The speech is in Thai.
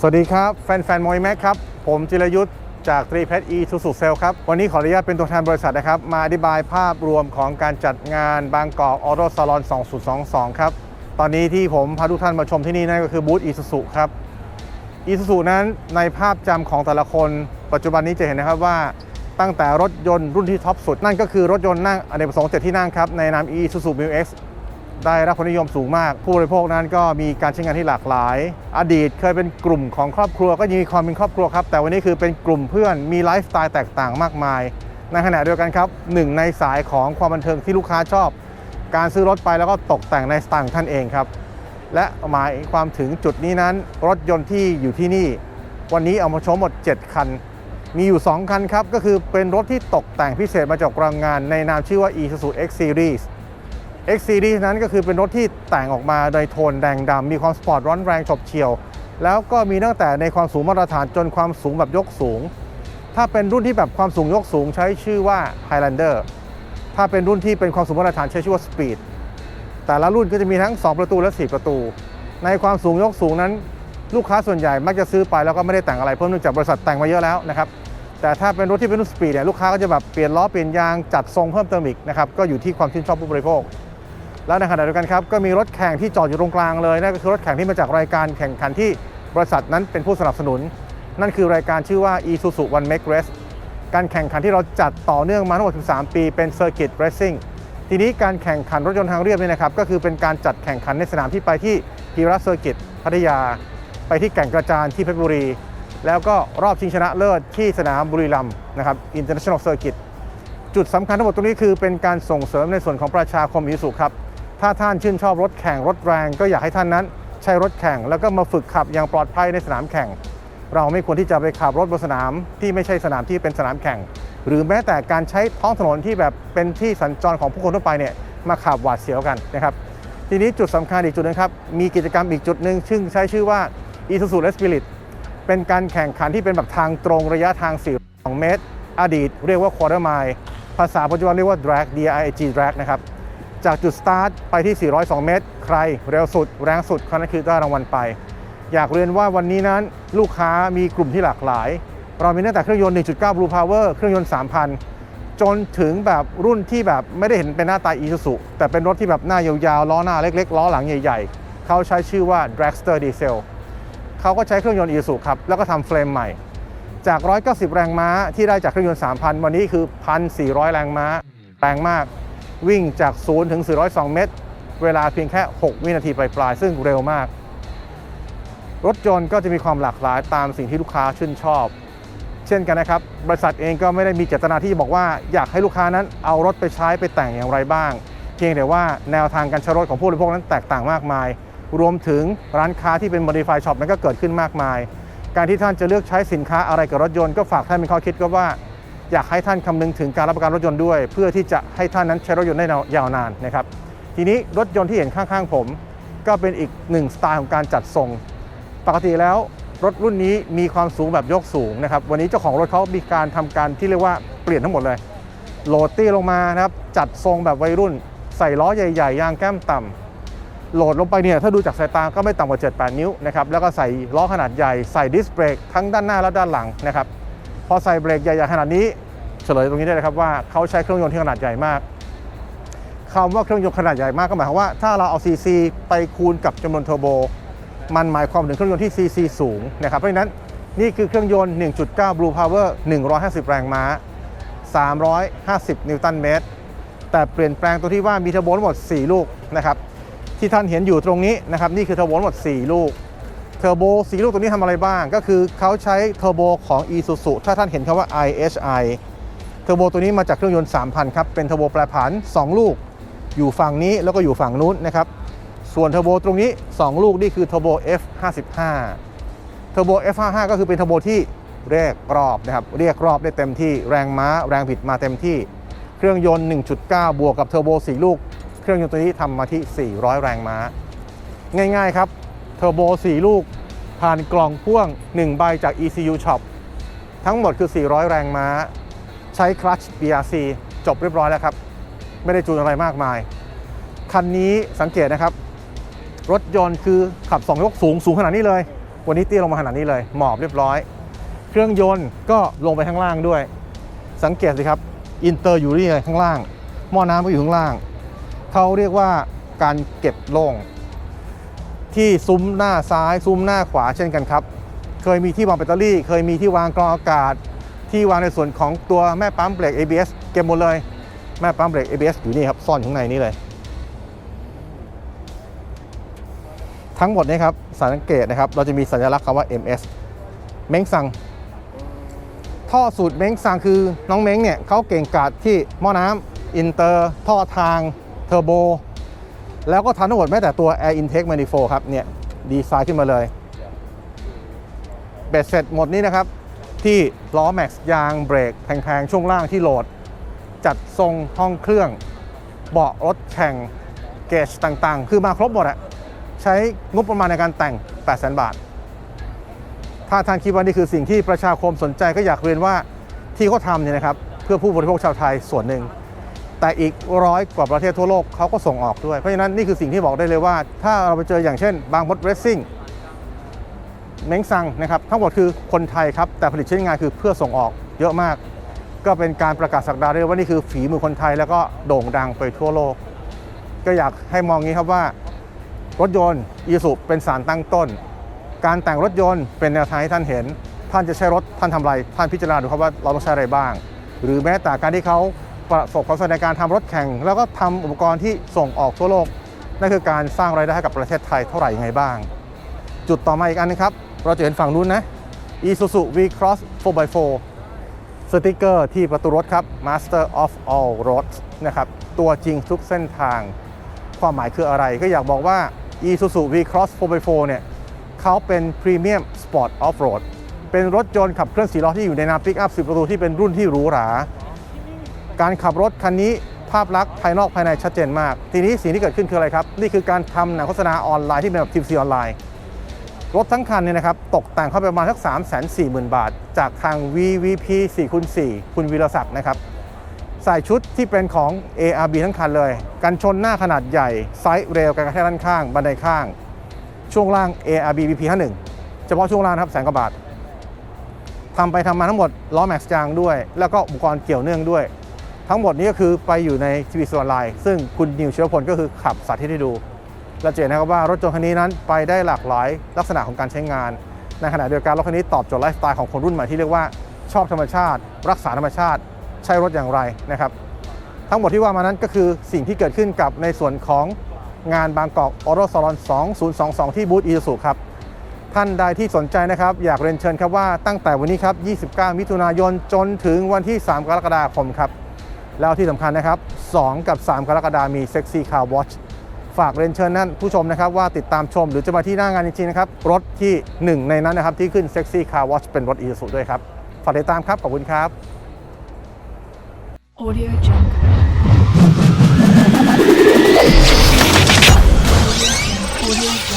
สวัสดีครับแฟนๆมอยแม็กครับ ผมจิรยุทธ์จากตรีเพชรอีทูสุเซลครับ วันนี้ขออนุญาตเป็นตัวแทนบริษัทนะครับ มาอธิบายภาพรวมของการจัดงานบางกอกออโตซาลอน 2022 ครับ ตอนนี้ที่ผมพาทุกท่านมาชมที่นี่นั่นก็คือบูธอี u ู u ครับอี u ู u นั้นในภาพจำของแต่ละคน ปัจจุบันนี้จะเห็นนะครับว่าตั้งแต่รถยนต์รุ่นที่ท็อปสุด นั่นก็คือรถยนต์นั่งอเนกประสงค์เจ็ดที่นั่งครับในนาม Isuzu m u X ได้รับความนิยมสูงมาก ผู้บริโภคนั้นก็มีการใช้งานที่หลากหลาย อดีตเคยเป็นกลุ่มของครอบครัวก็ยังมีความเป็นครอบครัวครับ แต่วันนี้คือเป็นกลุ่มเพื่อนมีไลฟ์สไตล์แตกต่างมากมาย ในขณะเดียวกันครับหนึ่งในสายของความบันเทิงที่ลูกค้าชอบ การซื้อรถไปแล้วก็ตกแต่งในสไตล์ของท่านเองครับ และหมายความถึงจุดนี้นั้น รถยนต์ที่อยู่ที่นี่ วันนี้เอามาโชว์หมด 7 คัน มีอยู่ 2 คันครับก็คือเป็นรถที่ตกแต่งพิเศษมาจากโรงงาน ในนามชื่อว่า Isuzu X Series X Series นั้นก็คือเป็นรถที่แต่งออกมาโดยโทนแดงดำมีความสปอร์ตร้อนแรงฉบเฉี่ยว แล้วก็มีตั้งแต่ในความสูงมาตรฐานจนความสูงแบบยกสูง ถ้าเป็นรุ่นที่แบบความสูงยกสูงใช้ชื่อว่า Highlander ถ้าเป็นรุ่นที่เป็นความสูงมาตรฐานใช้ชื่อว่า Speed แต่ละรุ่นก็จะมีทั้ง 2 ประตูและ 4 ประตู ในความสูงยกสูงนั้น ลูกค้าส่วนใหญ่มักจะซื้อไปแล้วก็ไม่ได้แต่งอะไรเพิ่มเนื่องจากบริษัทแต่งมาเยอะแล้วนะครับแต่ถ้าเป็นรถที่เป็นรุ่นสปีดเนี่ยลูกค้าก็จะแบบเปลี่ยนล้อเปลี่ยนยางจัดทรงเพิ่มเติมอีกนะครับก็อยู่ที่ความชื่นชอบผู้บริโภค แล้วในขณะเดียวกันครับก็มีรถแข่งที่จอดอยู่ตรงกลางเลยนั่นก็คือรถแข่งที่มาจากรายการแข่งขันที่บริษัทนั้นเป็นผู้สนับสนุน นั่นคือรายการชื่อว่า Isuzu One Make Race การแข่งขันที่เราจัดต่อเนื่องมาทั้งหมด13 ปีเป็น Circuit Racing ทีนี้การแข่งขันรถยนต์ทางเรียบเนี่ยนะครับก็คือเป็นการจัดแข่งขันในสนามที่ไปที่พีระเซอร์กิตพัทยา ไปที่แก่งกระจานที่เพชรบุรี แล้วก็รอบชิงชนะเลิศที่สนามบุรีรัมย์นะครับ International Circuit จุดสำคัญทั้งหมดตรงนี้คือเป็นการส่งเสริมในส่วนของประชาคมอิสุครับ ถ้าท่านชื่นชอบรถแข่งรถแรง ก็อยากให้ท่านนั้นใช้รถแข่ง แล้วก็มาฝึกขับอย่างปลอดภัยในสนามแข่ง เราไม่ควรที่จะไปขับรถบนสนามที่ไม่ใช่สนามที่เป็นสนามแข่ง หรือแม้แต่การใช้ท้องถนนที่แบบเป็นที่สัญจรของผู้คนทั่วไปเนี่ยมาขับหวาดเสียวกันนะครับทีนี้จุดสำคัญอีกจุดหนึงครับ มีกิจกรรมอีกจุดหนึ่งซึ่งใช้ชื่อว่า Isuzu Red Spirit เป็นการแข่งขันที่เป็นแบบทางตรงระยะทาง4เมตร อดีต เรียกว่า quarter mile ภาษาปัจจุบันเรียกว่า drag D I G drag นะครับ จากจุดสตาร์ทไปที่ 402 เมตร ใครเร็วสุด แรงสุดคนนั้นคือได้รางวัลไป อยากเรียนว่าวันนี้นั้นลูกค้ามีกลุ่มที่หลากหลาย เรามีตั้งแต่เครื่องยนต์ 1.9 Blue Power เครื่องยนต์ 3,000 จนถึงแบบรุ่นที่แบบไม่ได้เห็นเป็นหน้าตา Isuzu แต่เป็นรถที่แบบหน้ายาวๆ ล้อหน้าเล็ก ๆ ล้อหลังใหญ่ ๆ เขาใช้ชื่อว่า Dragster Diesel เขาก็ใช้เครื่องยนต์ Isuzu ครับ แล้วก็ทำเฟรมใหม่ จาก 190 แรงม้าที่ได้จากเครื่องยนต์ 3,000 วันนี้คือ 1,400 แรงม้า แรงมาก วิ่งจาก 0 ถึง 402 เมตร เวลาเพียงแค่ 6 วินาทีปลายๆ ซึ่งเร็วมาก รถยนต์ก็จะมีความหลากหลายตามสิ่งที่ลูกค้าชื่นชอบ เช่นกันนะครับ บริษัทเองก็ไม่ได้มีเจตนาที่จะบอกว่าอยากให้ลูกค้านั้นเอารถไปใช้ไปแต่งอย่างไรบ้าง เพียงแต่ว่าแนวทางการใช้รถของผู้บริโภคนั้นแตกต่างมากมาย รวมถึงร้านค้าที่เป็น modify shop นั้นก็เกิดขึ้นมากมาย การที่ท่านจะเลือกใช้สินค้าอะไรกับรถยนต์ก็ฝากท่านเป็นข้อคิดก็ว่า อยากให้ท่านคำนึงถึงการรับประกันรถยนต์ด้วย เพื่อที่จะให้ท่านนั้นใช้รถยนต์ได้ยาวนานนะครับ ทีนี้รถยนต์ที่เห็นข้างๆผม ก็เป็นอีกหนึ่งสไตล์ของการจัดทรง ปกติแล้วรถรุ่นนี้มีความสูงแบบยกสูงนะครับ วันนี้เจ้าของรถเขามีการทำการที่เรียกว่าเปลี่ยนทั้งหมดเลย โหลดตี้ลงมานะครับ จัดทรงแบบวัยรุ่น ใส่ล้อใหญ่ๆ ยางแก้มต่ำโหลดลงไปเนี่ย ถ้าดูจากสายตาก็ไม่ต่ำกว่า 7-8 นิ้วนะครับ แล้วก็ใส่ล้อขนาดใหญ่ ใส่ดิสเบรกทั้งด้านหน้าและด้านหลังนะครับ พอใส่เบรกใหญ่ๆขนาดนี้เฉลยตรงนี้ได้เลยครับว่าเขาใช้เครื่องยนต์ที่ขนาดใหญ่มากคำว่าเครื่องยนต์ขนาดใหญ่มากก็หมายความว่าถ้าเราเอาซีซีไปคูณกับจำนวนเทอร์โบ มันหมายความถึงเครื่องยนต์ที่ CC สูงนะครับเพราะฉะนั้นนี่คือเครื่องยนต์ 1.9 Blue Power 150 แรงม้า 350 นิวตันเมตร แต่เปลี่ยนแปลงตัวที่ว่ามีเทอร์โบทั้งหมด 4 ลูกนะครับที่ท่านเห็นอยู่ตรงนี้นะครับนี่คือเทอร์โบทั้งหมด 4 ลูก เทอร์โบ4ลูกตัวนี้ทำอะไรบ้าง ก็คือเขาใช้เทอร์โบของ Isuzu ถ้าท่านเห็นคำว่า IHI เทอร์โบตัวนี้มาจากเครื่องยนต์ 3,000 ครับ เป็นเทอร์โบแปรผัน 2 ลูก อยู่ฝั่งนี้แล้วก็อยู่ฝั่งนู้นนะครับ ส่วนเทอร์โบตรงนี้ 2 ลูกนี่คือเทอร์โบ F55 เทอร์โบ F55 ก็คือเป็นเทอร์โบที่เรียกรอบนะครับ เรียกรอบได้เต็มที่ แรงม้าแรงบิดมาเต็มที่ เครื่องยนต์ 1.9 บวกกับเทอร์โบ 4 ลูก เครื่องยนต์ตัวนี้ทำมาที่ 400 แรงม้า ง่ายๆครับ เทอร์โบ 4 ลูก ผ่านกล่องพ่วง 1 ใบจาก ECU Shop ทั้งหมดคือ 400 แรงม้า ใช้คลัตช์ BRC จบเรียบร้อยแล้วครับ ไม่ได้จูนอะไรมากมาย คันนี้สังเกตนะครับ รถยนต์คือขับ 2 ยกสูงสูงขนาดนี้เลย วันนี้เตี้ยลงมาขนาดนี้เลย หมอบเรียบร้อย เครื่องยนต์ก็ลงไปข้างล่างด้วย สังเกตสิครับอินเตอร์อยู่ที่ข้างล่าง หม้อน้ำก็อยู่ข้างล่าง เขาเรียกว่าการเก็บโล่ง ที่ซุ้มหน้าซ้าย ซุ้มหน้าขวาเช่นกันครับ เคยมีที่วางแบตเตอรี่ เคยมีที่วางกรองอากาศ ที่วางในส่วนของตัวแม่ปั๊มเบรก ABS เก็บหมดเลย แม่ปั๊มเบรก ABS อยู่นี่ครับซ่อนอยู่ข้างในนี้เลย ทั้งหมดนี้ครับสังเกตนะครับ เราจะมีสัญลักษณ์คำว่า MS เม้งซังท่อสูตรเม้งซังคือน้องเม้งเนี่ยเขาเก่งกาจที่หม้อน้ำอินเตอร์ ท่อทางเทอร์โบ แล้วก็ทำทั้งหมดแม้แต่ตัว Air Intake Manifold ครับเนี่ยดีไซน์ขึ้นมาเลยเบ็ดเสร็จหมดนี้นะครับ ที่ล้อแม็กซ์ยางเบรกแพงๆ ช่วงล่างที่โหลด จัดทรงห้องเครื่อง เบาะรถแข่งเกจต่างๆ คือมาครบหมดอะใช้งบประมาณในการแต่ง 8 0 0 0 0 0 บาท ถ้าท่านคิดว่านี่คือสิ่งที่ประชาคมสนใจก็อยากเรียนว่าที่เขาทำเนี่ยนะครับ เพื่อผู้บริโภคชาวไทยส่วนหนึ่ง แต่อีกร้อยกว่าประเทศทั่วโลกเขาก็ส่งออกด้วย เพราะฉะนั้นนี่คือสิ่งที่บอกได้เลยว่า ถ้าเราไปเจออย่างเช่น บางมดเรซซิ่งเม้งซังนะครับทั้งหมดคือคนไทยครับ แต่ผลิตชิ้นงานคือเพื่อส่งออกเยอะมาก ก็เป็นการประกาศสักดาได้เลยว่านี่คือฝีมือคนไทยแล้วก็โด่งดังไปทั่วโลก ก็อยากให้มองงี้ครับว่า รถยนต์อีสุเป็นสารตั้งต้น การแต่งรถยนต์เป็นแนวทางให้ท่านเห็น ท่านจะใช้รถท่านทำอะไร ท่านพิจารณาดูครับว่าเราต้องใช้อะไรบ้าง หรือแม้แต่การที่เขา ประสบความสำเร็จในการทำรถแข่ง แล้วก็ทำอุปกรณ์ที่ส่งออกทั่วโลกนั่นคือการสร้างรายได้ให้กับประเทศไทยเท่าไหร่ยังไงบ้าง จุดต่อมาอีกอันนึงครับ เราจะเห็นฝั่งนู้นนะ Isuzu V-Cross 4x4 สติกเกอร์ที่ประตูรถครับ Master of all roads นะครับตัวจริงทุกเส้นทาง ความหมายคืออะไรก็อยากบอกว่า Isuzu V-Cross 4x4 เนี่ยเขาเป็น Premium Sport Off-Road เป็นรถยนต์ขับเคลื่อนสีล้อที่อยู่ในนามปิกอัพ10 ประตูที่เป็นรุ่นที่หรูหรา การขับรถคันนี้ภาพลักษณ์ภายนอกภายในชัดเจนมาก ทีนี้สิ่งที่เกิดขึ้นคืออะไรครับ นี่คือการทำหนังโฆษณาออนไลน์ที่เป็นแบบทีมซีออนไลน์ รถทั้งคันเนี่ยนะครับตกแต่งเข้าไปประมาณสัก 3 4 0 0 0 0 บาท จากทาง VVP 4คูณ4คุณวีรศักดิ์นะครับ ใส่ชุดที่เป็นของ ARB ทั้งคันเลย กันชนหน้าขนาดใหญ่ ไซส์เรลการกระแทกด้านข้าง บันไดข้าง ช่วงล่าง ARB BP 51เฉพาะช่วงล่างครับแสนกว่าบาททำไปทำมาทั้งหมดล้อแม็กซ์ยางด้วย แล้วก็อุปกรณ์เกี่ยวเนื่องด้วย ทั้งหมดนี้ก็คือไปอยู่ในทีวีสออนไลน์ซึ่งคุณนิวเชื้อพลก็คือขับสาธิตให้ดูเราจะเห็นนะครับว่ารถยนต์คันนี้นั้นไปได้หลากหลายลักษณะของการใช้งาน ในขณะเดียวกันรถคันนี้ตอบโจทย์ไลฟ์สไตล์ของคนรุ่นใหม่ที่เรียกว่าชอบธรรมชาติ รักษาธรรมชาติใช้รถอย่างไรนะครับ ทั้งหมดที่ว่ามานั้นก็คือสิ่งที่เกิดขึ้นกับในส่วนของงานบางกอกออโรซอลอน2022 ที่บูธอีซูครับท่านใดที่สนใจนะครับ อยากเรียนเชิญครับว่าตั้งแต่วันนี้ครับ 29 มิถุนายนจนถึงวันที่ 3 กรกฎาคมครับ แล้วที่สำคัญนะครับ 2 กับ 3 กรกฎาคมมี Sexy Car Watch ฝากเรียนเชิญนั่นผู้ชมนะครับว่าติดตามชมหรือจะมาที่หน้างานจริงๆนะครับ รถที่หนึ่งในนั้นนะครับ ที่ขึ้น Sexy Car Watch เป็นรถ Isuzu ด้วยครับ ฝากติดตามครับ ขอบคุณครับ Audio Jungle. Audio Jungle.